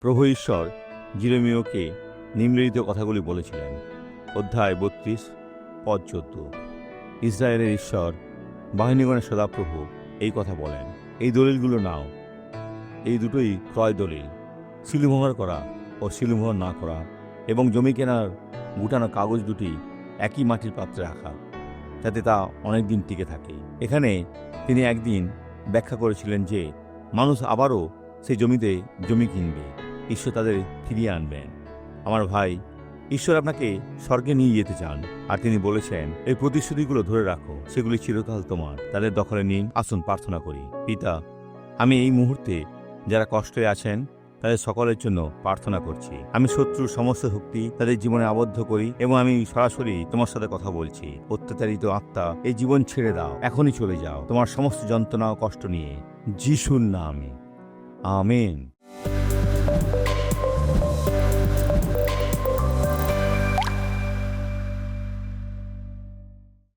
প্রভু ঈশ্বর জিরোমিওকে নিম্নলিখিত কথাগুলি বলেছিলেন। অধ্যায় বত্রিশ, পদ চোদ্দ। ইসরায়েলের ঈশ্বর, বাহিনীগণের সদাপ্রভু এই কথা বলেন। এই দলিলগুলো নাও। এই দুটোই ক্রয় দলিল। শিলুমোহর করা ও শিলুমোহর না করা এবং জমি কেনার গুটানো কাগজ দুটি একই মাটির পাত্রে রাখা যাতে তা অনেক দিন টিকে থাকে। এখানে তিনি একদিন ব্যাখ্যা করেছিলেন যে, মানুষ আবারও সেই জমিতে জমি কিনবে। ঈশ্বর তাদের ফিরিয়ে আনবেন। আমার ভাই, ঈশ্বর আপনাকে স্বর্গে নিয়ে যেতে চান। আর তিনি বলেছেন, এই প্রতিশ্রুতিগুলো ধরে রাখো, সেগুলি চিরকাল তোমার। তাদের দখলে নিন, আসুন প্রার্থনা করি। পিতা, আমি এই মুহূর্তে যারা কষ্টে আছেন, তাদের সকলের জন্য প্রার্থনা করছি। আমি শত্রুর সমস্ত শক্তি তাদের জীবনে আবদ্ধ করি এবং আমি সরাসরি তোমার সাথে কথা বলছি। অত্যাচারিত আত্মা, এই জীবন ছেড়ে দাও, এখনই চলে যাও। তোমার সমস্ত যন্ত্রণা ও কষ্ট নিয়ে, যিশুর নামে। আমেন।